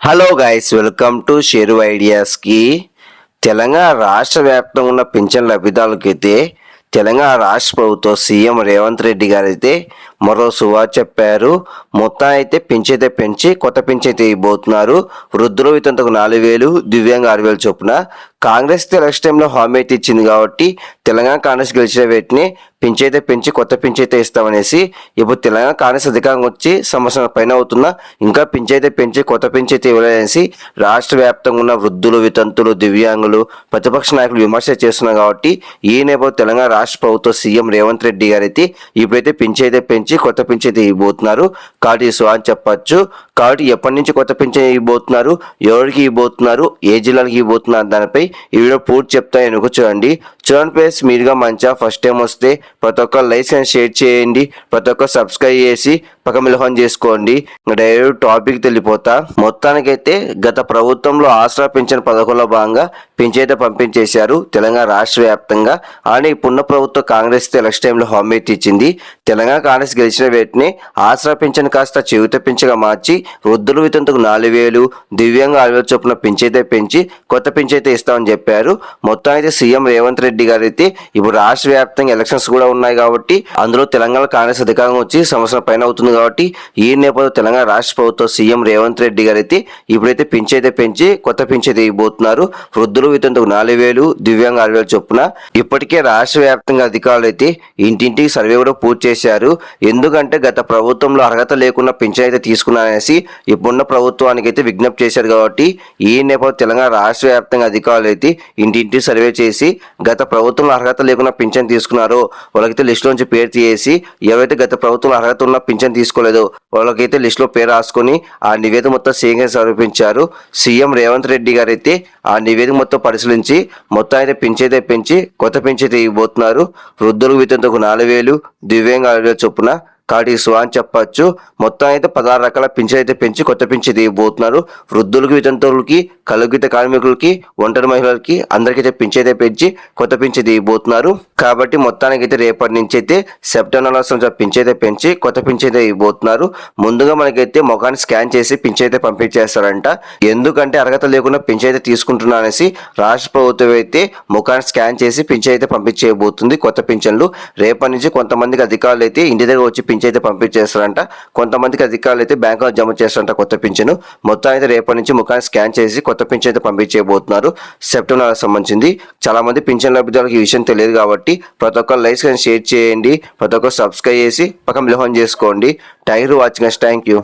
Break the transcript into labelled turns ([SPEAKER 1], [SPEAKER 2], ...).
[SPEAKER 1] Hello guys welcome to share ఐడియాస్కి Telangana రాష్ట్ర వ్యాప్తంగా ఉన్న పింఛన్ లబ్ధిదారులకైతే తెలంగాణ రాష్ట్ర ప్రభుత్వం సీఎం రేవంత్ రెడ్డి గారైతే మరో సువా చెప్పారు మొత్తం అయితే పెంచైతే పెంచి కొత్త పెంచైతే ఇవ్వబోతున్నారు. వృద్ధులు ఇతంతకు నాలుగు వేలు దివ్యాంగ ఆరు వేలు చొప్పున. కాంగ్రెస్ ఎలక్షన్ టైంలో హామీ అయితే ఇచ్చింది కాబట్టి తెలంగాణ కాంగ్రెస్ గెలిచిన వేటిని పెంచైతే పెంచి కొత్త పెంచైతే ఇస్తామనేసి ఇప్పుడు తెలంగాణ కాంగ్రెస్ అధికారం వచ్చి సంవత్సరం పైన అవుతున్నా ఇంకా పెంచైతే పెంచి కొత్త పెంచైతే ఇవ్వలేదనేసి రాష్ట్ర వ్యాప్తంగా ఉన్న వృద్ధులు వితంతులు దివ్యాంగులు ప్రతిపక్ష నాయకులు విమర్శ చేస్తున్నారు కాబట్టి ఈ నేపథ్యంలో తెలంగాణ రాష్ట్ర ప్రభుత్వ సీఎం రేవంత్ రెడ్డి గారైతే ఇప్పుడైతే పెంచైతే పెంచి కొత్త పింఛన్ ఇవ్వబోతున్నారు కాబట్టి సో అని చెప్పచ్చు. కాబట్టి ఎప్పటి నుంచి కొత్త పింఛన్ ఇవ్వబోతున్నారు? ఎవరికి ఇవ్వబోతున్నారు? ఏ జిల్లాలకు ఇవ్వబోతున్నారు? దానిపై ఈ వీడియో పూర్తి చెప్తా ఎనుక చూడండి. చూడండి ప్లేస్ మీరుగా మంచిగా ఫస్ట్ టైం వస్తే ప్రతి ఒక్క లైక్ అండ్ షేర్ చేయండి. ప్రతి ఒక్క సబ్స్క్రైబ్ చేసి పక్క చేసుకోండి. ఇంకా డైరెక్ట్ టాపిక్ తెలిపోతా మొత్తానికైతే గత ప్రభుత్వంలో ఆసరా పెన్షన్ పథకంలో భాగంగా పింఛైతే పంపించేశారు తెలంగాణ రాష్ట్ర వ్యాప్తంగా. అని ఇప్పుడున్న ప్రభుత్వం కాంగ్రెస్ ఎలక్షన్ టైంలో హామీ ఇచ్చింది. తెలంగాణ కాంగ్రెస్ గెలిచిన వేటిని ఆసరా పింఛన్ కాస్త చెవిత పింఛగా మార్చి వృద్ధులు వితంతుకు నాలుగు వేలు దివ్యంగా ఆరు వేలు చొప్పున పెంచి కొత్త పింఛైతే ఇస్తామని చెప్పారు. మొత్తానికి సీఎం రేవంత్ రెడ్డి గారు అయితే ఇప్పుడు రాష్ట్ర వ్యాప్తంగా ఎలక్షన్స్ కూడా ఉన్నాయి కాబట్టి అందులో తెలంగాణ కాంగ్రెస్ అధికారం వచ్చి సంవత్సరం పైన అవుతుంది కాబట్టి ఈ నేపథ్యంలో తెలంగాణ రాష్ట్ర ప్రభుత్వం సీఎం రేవంత్ రెడ్డి గారు అయితే ఇప్పుడైతే అయితే పెంచి కొత్త పింఛైతే ఇవ్వబోతున్నారు. వృద్ధులు వితంతుకు నాలుగు వేలు దివ్యాంగ ఆరు వేలు చొప్పున ఇప్పటికే రాష్ట్ర వ్యాప్తంగా అధికారులు అయితే ఇంటింటికి సర్వే కూడా పూర్తి చేశారు. ఎందుకంటే గత ప్రభుత్వంలో అర్హత లేకుండా పెన్షన్ అయితే తీసుకున్నారనేసి ఇప్పుడున్న ప్రభుత్వానికి అయితే విజ్ఞప్తి చేశారు కాబట్టి ఈ నేపథ్యంలో తెలంగాణ రాష్ట్ర వ్యాప్తంగా అధికారులు అయితే ఇంటింటి సర్వే చేసి గత ప్రభుత్వంలో అర్హత లేకుండా పింఛన్ తీసుకున్నారో వాళ్ళకైతే లిస్టులోంచి పేరు తీసేసి ఎవరైతే గత ప్రభుత్వంలో అర్హత ఉన్న పింఛన్ తీసుకోలేదో వాళ్ళకైతే లిస్టులో పేరు రాసుకొని ఆ నివేదిక మొత్తం సీఎంగా సమర్పించారు. సీఎం రేవంత్ రెడ్డి గారు అయితే ఆ నివేదిక మొత్తం పరిశీలించి మొత్తం అయితే పింఛైతే పెంచి కొత్త పింఛైతే ఇవ్వబోతున్నారు. వృద్ధులకు వితంతకు నాలుగు వేలు దివ్యాంగ చొప్పున కాబట్టి సో అని చెప్పచ్చు. మొత్తం అయితే పదహారు రకాల పింఛన్ అయితే పెంచి కొత్త పింఛన్ ఇవ్వబోతున్నారు. వృద్ధులకి వితంతువులకి కలుగిత కార్మికులకి ఒంటరి మహిళలకి అందరికైతే పింఛన్ అయితే పెంచి కొత్త పింఛన్ ఇవ్వబోతున్నారు. కాబట్టి మొత్తానికి అయితే రేపటి నుంచి అయితే సెప్టెంబర్ సంవత్సరం పింఛన్ అయితే పెంచి కొత్త పింఛన్ అయితే ఇవ్వబోతున్నారు. ముందుగా మనకైతే ముఖాన్ని స్కాన్ చేసి పింఛన్ అయితే పంపించేస్తారంట ఎందుకంటే అర్హత లేకుండా పింఛన్ అయితే తీసుకుంటున్నా అనేసి రాష్ట్ర ప్రభుత్వం అయితే ముఖాన్ని స్కాన్ చేసి పింఛన్ అయితే పంపించేయబోతుంది కొత్త పింఛన్లు. రేపటి నుంచి కొంతమందికి అధికారులు అయితే ఇంటి దగ్గర వచ్చి పింఛ్ అయితే పంపించేస్తారంట. కొంతమందికి అధికారులు అయితే బ్యాంకులో జమ చేస్తారంట కొత్త పింఛను. మొత్తం అయితే రేపటి నుంచి ముఖాన్ని స్కాన్ చేసి కొత్త పింఛన్ అయితే పంపించేయబోతున్నారు సెప్టెంబర్ నెలకు సంబంధించింది. చాలా మంది పింఛన్ లబ్ధిదారులకు ఈ విషయం తెలియదు కాబట్టి ప్రతి ఒక్కరు లైక్స్ కానీ షేర్ చేయండి. ప్రతి ఒక్కరు సబ్స్క్రైబ్ చేసి పక్కన బిలోహన్ చేసుకోండి. టైర్ వాచ్ వాచింగ్ థ్యాంక్ యూ.